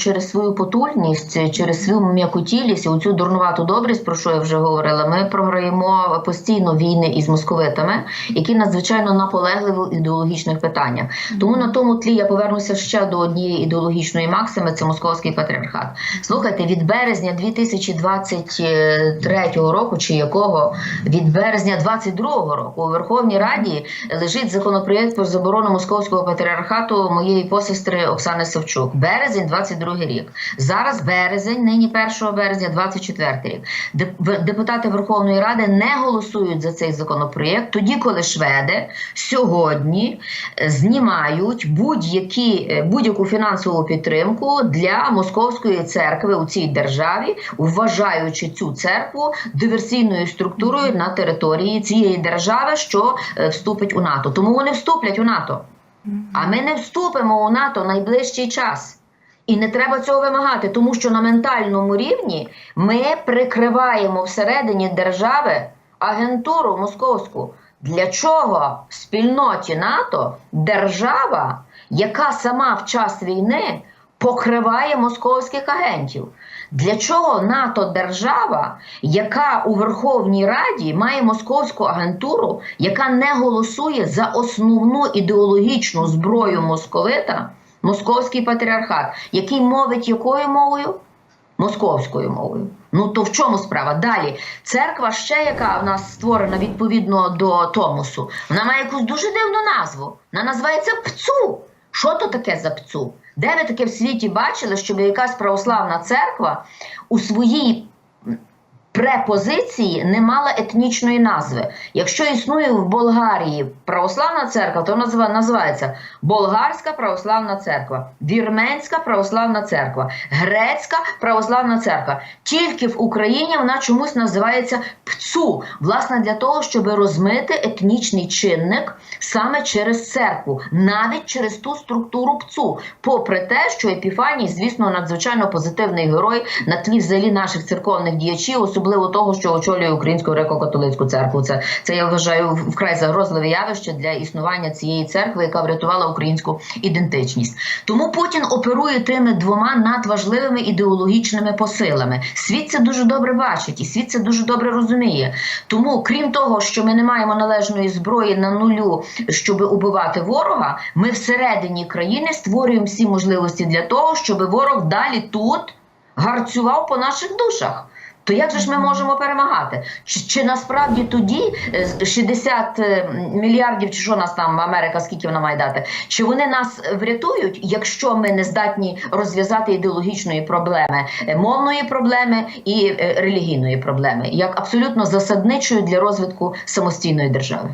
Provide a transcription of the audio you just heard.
через свою потужність, через свою м'якотілість, оцю дурнувату добрість, про що я вже говорила, ми програємо постійно війни із московитами, які надзвичайно наполегливі в ідеологічних питаннях. Тому на тому тлі я повернуся ще до однієї ідеологічної максими: це московський патріархат. Слухайте, від березня 2023 року, чи якого від березня 22 року у Верховній Раді лежить законопроєкт про заборону московського патріархату моєї посестри Оксани Савчук. Березень 22 рік. Зараз березень, нині 1 березня, 24 рік. Деп- Депутати Верховної Ради не голосують за цей законопроєкт, тоді, коли шведи сьогодні е, знімають будь-які е, будь-яку фінансову підтримку для московської церкви у цій державі, вважаючи цю церкву диверсійною структурою на території цієї держави, що е, вступить у НАТО. Тому вони вступлять у НАТО. А ми не вступимо у НАТО найближчий час. І не треба цього вимагати, тому що на ментальному рівні ми прикриваємо всередині держави агентуру московську. Для чого в спільноті НАТО держава, яка сама в час війни покриває московських агентів? Для чого НАТО держава, яка у Верховній Раді має московську агентуру, яка не голосує за основну ідеологічну зброю московита, московський патріархат, який мовить якою мовою? Московською мовою. Ну то в чому справа? Далі церква ще яка в нас створена відповідно до Томосу. Вона має якусь дуже дивну назву. Вона називається ПЦУ. Що то таке за ПЦУ? Де ви таке в світі бачили, щоб якась православна церква у своїй препозиції не мала етнічної назви. Якщо існує в Болгарії православна церква, то називається Болгарська православна церква, Вірменська православна церква, Грецька православна церква. Тільки в Україні вона чомусь називається ПЦУ, власне, для того, щоб розмити етнічний чинник саме через церкву, навіть через ту структуру ПЦУ, попри те, що Епіфаній, звісно, надзвичайно позитивний герой на тлі взагалі наших церковних діячів, особливо того, що очолює Українську греко-католицьку церкву. Це, це я вважаю вкрай загрозливе явище для існування цієї церкви, яка врятувала українську ідентичність. Тому Путін оперує тими двома надважливими ідеологічними посилами. Світ це дуже добре бачить, і світ це дуже добре розуміє. Тому, крім того, що ми не маємо належної зброї на нулю, щоб убивати ворога, ми всередині країни створюємо всі можливості для того, щоб ворог далі тут гарцював по наших душах. То як же ж ми можемо перемагати? Чи, чи насправді тоді е, 60 е, мільярдів, чи що нас там Америка, скільки вона має дати? Чи вони нас врятують, якщо ми не здатні розв'язати ідеологічної проблеми, е, мовної проблеми і е, релігійної проблеми, як абсолютно засадничою для розвитку самостійної держави?